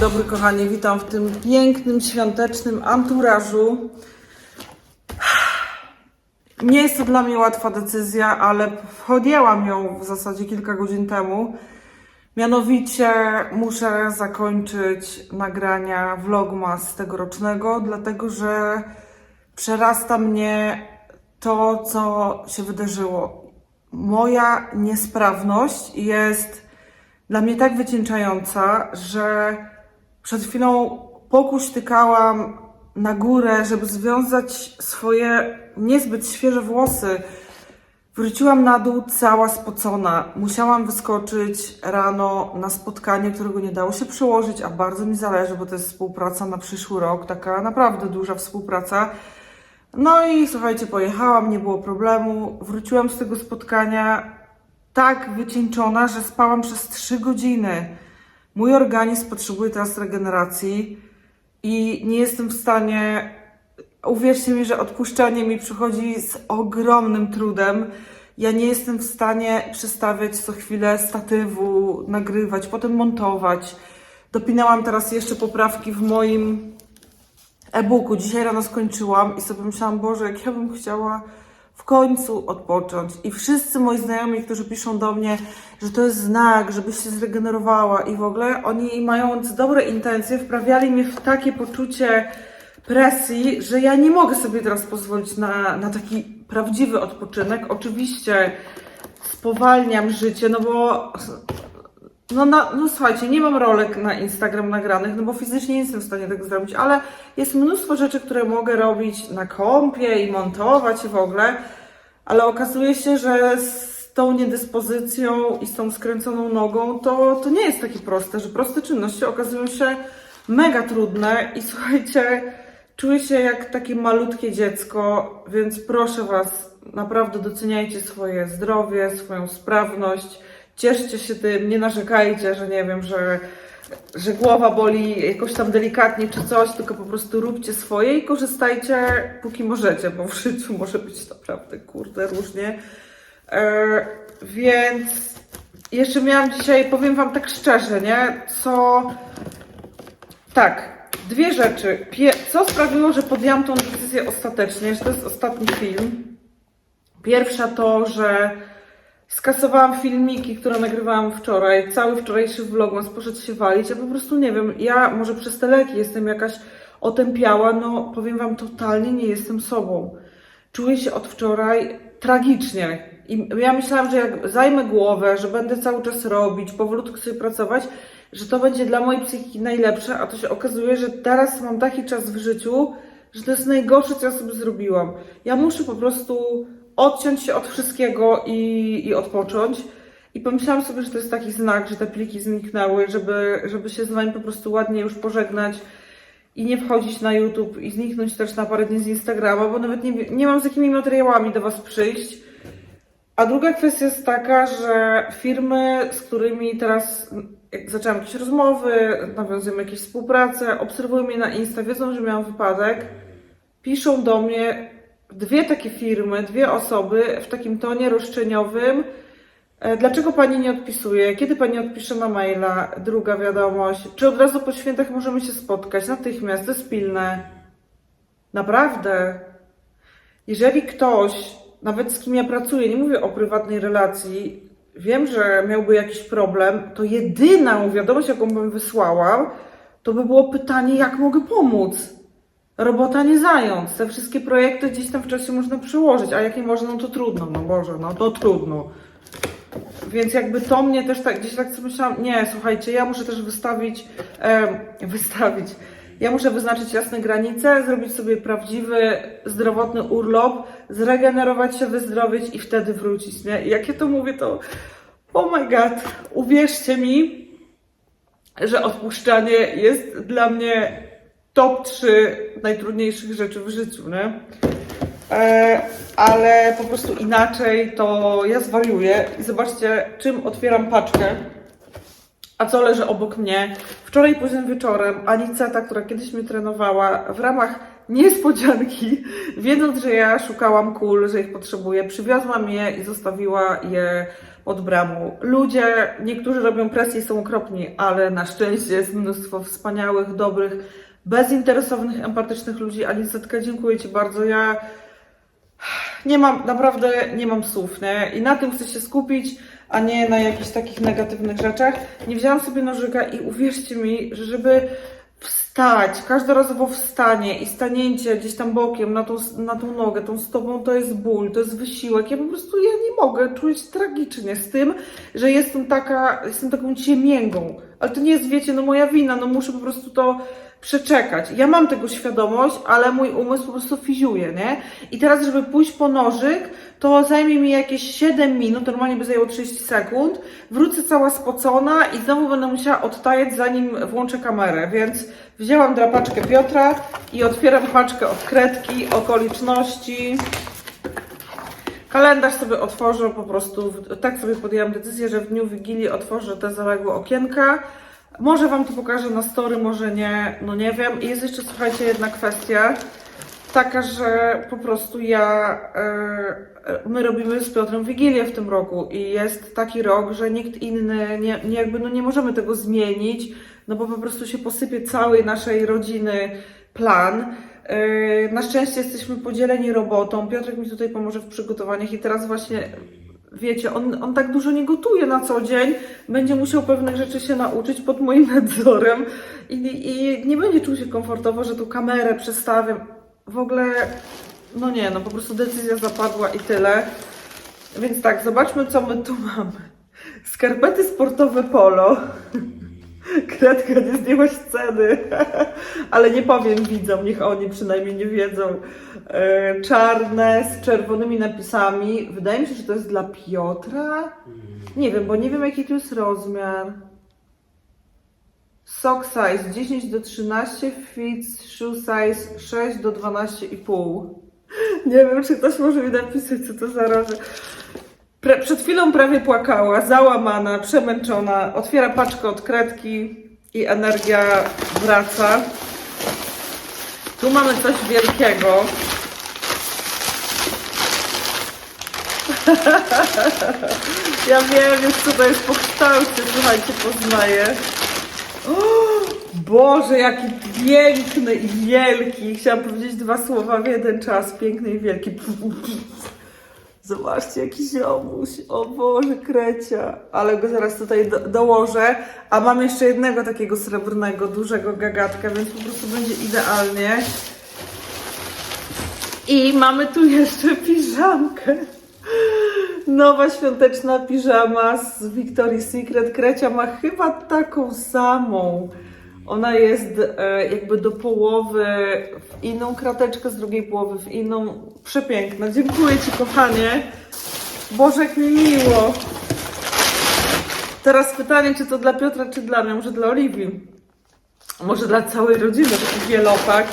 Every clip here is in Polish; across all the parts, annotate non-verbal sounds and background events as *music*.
dobry, kochani, witam w tym pięknym, świątecznym anturażu. Nie jest to dla mnie łatwa decyzja, ale podjęłam ją w zasadzie kilka godzin temu. Mianowicie muszę zakończyć nagrania vlogmas tegorocznego, dlatego że przerasta mnie to, co się wydarzyło. Moja niesprawność jest dla mnie tak wycieńczająca, że przed chwilą pokuśtykałam na górę, żeby związać swoje niezbyt świeże włosy. Wróciłam na dół cała spocona. Musiałam wyskoczyć rano na spotkanie, którego nie dało się przełożyć, a bardzo mi zależy, bo to jest współpraca na przyszły rok, taka naprawdę duża współpraca. No i słuchajcie, pojechałam, nie było problemu. Wróciłam z tego spotkania tak wycieńczona, że spałam przez 3 godziny. Mój organizm potrzebuje teraz regeneracji i nie jestem w stanie. Uwierzcie mi, że odpuszczanie mi przychodzi z ogromnym trudem. Ja nie jestem w stanie przestawiać co chwilę statywu, nagrywać, potem montować. Dopinałam teraz jeszcze poprawki w moim e-booku. Dzisiaj rano skończyłam i sobie myślałam, Boże, jak ja bym chciała końcu odpocząć. I wszyscy moi znajomi, którzy piszą do mnie, że to jest znak, żebyś się zregenerowała i w ogóle, oni mając dobre intencje, wprawiali mnie w takie poczucie presji, że ja nie mogę sobie teraz pozwolić na, na taki prawdziwy odpoczynek. Oczywiście spowalniam życie, no bo no, na, no słuchajcie, nie mam rolek na Instagram nagranych, no bo fizycznie nie jestem w stanie tego zrobić, ale jest mnóstwo rzeczy, które mogę robić na kompie i montować i w ogóle, ale okazuje się, że z tą niedyspozycją i z tą skręconą nogą to, to nie jest takie proste, że proste czynności okazują się mega trudne i słuchajcie, czuję się jak takie malutkie dziecko, więc proszę Was, naprawdę doceniajcie swoje zdrowie, swoją sprawność, cieszcie się tym, nie narzekajcie, że nie wiem, że, że głowa boli jakoś tam delikatnie czy coś, tylko po prostu róbcie swoje i korzystajcie póki możecie, bo w życiu może być naprawdę kurde różnie. E, więc jeszcze miałam dzisiaj, powiem Wam tak szczerze, nie? Co. Tak, dwie rzeczy. Pie... Co sprawiło, że podjęłam tą decyzję ostatecznie, że to jest ostatni film? Pierwsza to, że skasowałam filmiki, które nagrywałam wczoraj. Cały wczorajszy vlogmas poszedł się walić. Ja po prostu nie wiem, ja może przez te leki jestem jakaś otępiała, no powiem Wam, totalnie nie jestem sobą. Czuję się od wczoraj tragicznie. I ja myślałam, że jak zajmę głowę, że będę cały czas robić, powolutku sobie pracować, że to będzie dla mojej psychiki najlepsze, a to się okazuje, że teraz mam taki czas w życiu, że to jest najgorsze, co ja sobie zrobiłam. Ja muszę po prostu odciąć się od wszystkiego i, i odpocząć. I pomyślałam sobie, że to jest taki znak, że te pliki zniknęły, żeby, żeby się z Wami po prostu ładnie już pożegnać i nie wchodzić na YouTube i zniknąć też na parę dni z Instagrama, bo nawet nie, nie mam z jakimi materiałami do Was przyjść. A druga kwestia jest taka, że firmy, z którymi teraz zaczęłam jakieś rozmowy, nawiązujemy jakieś współpracę, obserwują mnie na Insta, wiedzą, że miałam wypadek, piszą do mnie dwie takie firmy, dwie osoby w takim tonie roszczeniowym. E, Dlaczego pani nie odpisuje? Kiedy pani odpisze na maila? Druga wiadomość. Czy od razu po świętach możemy się spotkać? Natychmiast, to jest pilne. Naprawdę. Jeżeli ktoś, nawet z kim ja pracuję, nie mówię o prywatnej relacji, wiem, że miałby jakiś problem, to jedyną wiadomość, jaką bym wysłała, to by było pytanie, jak mogę pomóc. Robota nie zając. Te wszystkie projekty gdzieś tam w czasie można przełożyć, a jak nie można, no to trudno, no Boże, no to trudno. Więc jakby to mnie też tak, gdzieś tak sobie myślałam, nie, słuchajcie, ja muszę też wystawić, em, *laughs* wystawić, ja muszę wyznaczyć jasne granice, zrobić sobie prawdziwy, zdrowotny urlop, zregenerować się, wyzdrowieć i wtedy wrócić, nie? I jak ja to mówię, to oh my god, uwierzcie mi, że odpuszczanie jest dla mnie top 3 najtrudniejszych rzeczy w życiu, nie? E, ale po prostu inaczej to ja zwariuję i zobaczcie, czym otwieram paczkę. A co leży obok mnie? Wczoraj późnym wieczorem Aniceta, która kiedyś mnie trenowała, w ramach niespodzianki, *laughs* wiedząc, że ja szukałam kul, że ich potrzebuję, przywiozła mnie i zostawiła je pod bramą. Ludzie, niektórzy robią presję i są okropni, ale na szczęście jest mnóstwo wspaniałych, dobrych, bezinteresownych, empatycznych ludzi. Anicetka, dziękuję Ci bardzo. Ja nie mam, naprawdę nie mam słów, nie? I na tym chcę się skupić, a nie na jakichś takich negatywnych rzeczach. Nie wzięłam sobie nożyka i uwierzcie mi, że żeby wstać, każdorazowo wstanie i stanięcie gdzieś tam bokiem na tą, na tą nogę, tą stopą, to jest ból, to jest wysiłek. Ja po prostu, ja nie mogę czuć tragicznie z tym, że jestem taka, jestem taką ciemięgą. Ale to nie jest, wiecie, no moja wina, no muszę po prostu to przeczekać. Ja mam tego świadomość, ale mój umysł po prostu fiziuje, nie? I teraz, żeby pójść po nożyk, to zajmie mi jakieś 7 minut, normalnie by zajęło 30 sekund. Wrócę cała spocona i znowu będę musiała odtajać, zanim włączę kamerę, więc wzięłam drapaczkę Piotra i otwieram paczkę od kredki, okoliczności. Kalendarz sobie otworzę po prostu, tak sobie podjęłam decyzję, że w dniu Wigilii otworzę te zaległe okienka. Może Wam to pokażę na story, może nie, no nie wiem. I jest jeszcze, słuchajcie, jedna kwestia, taka, że po prostu ja, e, e, my robimy z Piotrem Wigilię w tym roku i jest taki rok, że nikt inny, nie, nie jakby, no nie możemy tego zmienić, no bo po prostu się posypie całej naszej rodziny plan. E, Na szczęście jesteśmy podzieleni robotą. Piotrek mi tutaj pomoże w przygotowaniach i teraz właśnie wiecie, on, on tak dużo nie gotuje na co dzień, będzie musiał pewnych rzeczy się nauczyć pod moim *laughs* nadzorem i, i nie będzie czuł się komfortowo, że tu kamerę przestawiam. W ogóle, no nie, no po prostu decyzja zapadła i tyle. Więc tak, zobaczmy co my tu mamy. Skarpety sportowe polo. *laughs* *laughs* Kredka nie zdjęłaś ceny, *laughs* ale nie powiem widzom, niech oni przynajmniej nie wiedzą. E, czarne z czerwonymi napisami. Wydaje mi się, że to jest dla Piotra. Nie wiem, bo nie wiem jaki tu jest rozmiar. Sock size 10 do 13, fit shoe size 6 do 12,5. *laughs* Nie wiem, czy ktoś może mi napisać, co to za roże. Pre, przed chwilą prawie płakała, załamana, przemęczona. Otwiera paczkę od kredki i energia wraca. Tu mamy coś wielkiego. *laughs* Ja wiem już co to jest po kształcie, słuchajcie, poznaję. O, Boże, jaki piękny i wielki. Chciałam powiedzieć dwa słowa w jeden czas. Piękny i wielki. Zobaczcie, jaki ziomuś. O Boże, krecia. Ale go zaraz tutaj do, dołożę. A mam jeszcze jednego takiego srebrnego, dużego gagatka, więc po prostu będzie idealnie. I mamy tu jeszcze piżamkę. Nowa świąteczna piżama z Victoria's Secret. Krecia ma chyba taką samą. Ona jest e, jakby do połowy w inną krateczkę, z drugiej połowy w inną. Przepiękna. Dziękuję Ci, kochanie. Boże, jak mi miło. Teraz pytanie, czy to dla Piotra, czy dla mnie? Może dla Oliwii? Może dla całej rodziny, taki wielopak.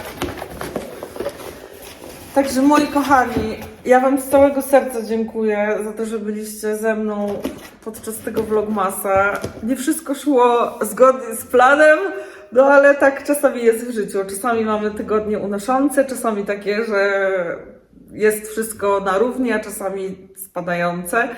Także moi kochani, ja Wam z całego serca dziękuję za to, że byliście ze mną podczas tego vlogmasa. Nie wszystko szło zgodnie z planem, no ale tak czasami jest w życiu. Czasami mamy tygodnie unoszące, czasami takie, że jest wszystko na równi, a czasami spadające.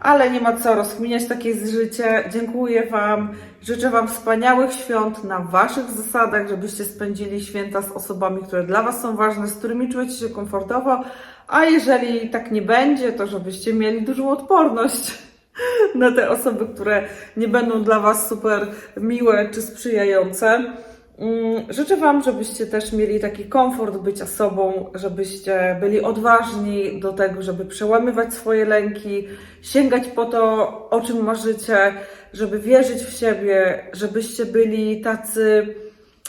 Ale nie ma co rozkminiać, takie jest życie. Dziękuję Wam. Życzę Wam wspaniałych świąt na Waszych zasadach, żebyście spędzili święta z osobami, które dla Was są ważne, z którymi czujecie się komfortowo. A jeżeli tak nie będzie, to żebyście mieli dużą odporność na te osoby, które nie będą dla Was super miłe czy sprzyjające. Mm, Życzę Wam, żebyście też mieli taki komfort bycia sobą, żebyście byli odważni do tego, żeby przełamywać swoje lęki, sięgać po to, o czym marzycie, żeby wierzyć w siebie, żebyście byli tacy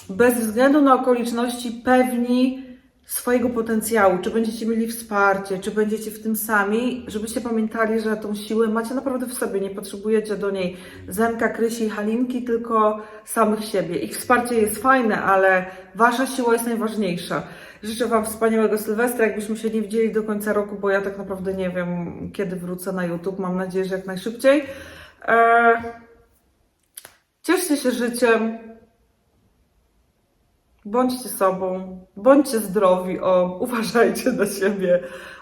bez względu na okoliczności pewni swojego potencjału, czy będziecie mieli wsparcie, czy będziecie w tym sami, żebyście pamiętali, że tą siłę macie naprawdę w sobie, nie potrzebujecie do niej Zenka, Krysi i Halinki, tylko samych siebie. Ich wsparcie jest fajne, ale wasza siła jest najważniejsza. Życzę Wam wspaniałego Sylwestra, jakbyśmy się nie widzieli do końca roku, bo ja tak naprawdę nie wiem, kiedy wrócę na YouTube. Mam nadzieję, że jak najszybciej. Eee, cieszcie się życiem, Bądźcie sobą, bądźcie zdrowi, o, uważajcie na siebie,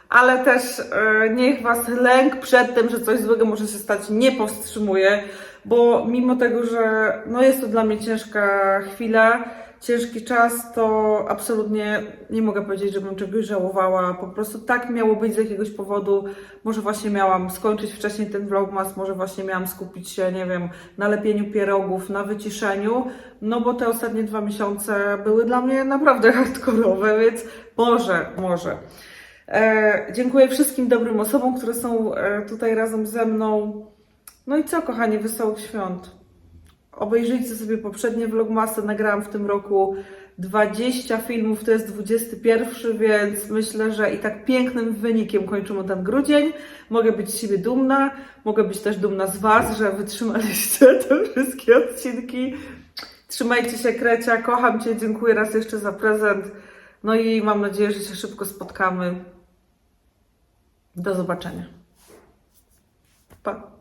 ale też e, niech Was lęk przed tym, że coś złego może się stać, nie powstrzymuje, bo mimo tego, że no jest to dla mnie ciężka chwila, ciężki czas, to absolutnie nie mogę powiedzieć, żebym czegoś żałowała. Po prostu tak miało być z jakiegoś powodu. Może właśnie miałam skończyć wcześniej ten vlogmas, może właśnie miałam skupić się, nie wiem, na lepieniu pierogów, na wyciszeniu, no bo te ostatnie dwa miesiące były dla mnie naprawdę *laughs* hardkorowe, więc może, może. E, dziękuję wszystkim dobrym osobom, które są e, tutaj razem ze mną. No i co, kochani, wesołych świąt. Obejrzyjcie sobie poprzednie vlogmasy. Nagrałam w tym roku 20 filmów, to jest 21, więc myślę, że i tak pięknym wynikiem kończymy ten grudzień. Mogę być z siebie dumna, mogę być też dumna z Was, że wytrzymaliście *laughs* te wszystkie odcinki. Trzymajcie się, Krecia, kocham Cię, dziękuję raz jeszcze za prezent. No i mam nadzieję, że się szybko spotkamy. Do zobaczenia. Pa.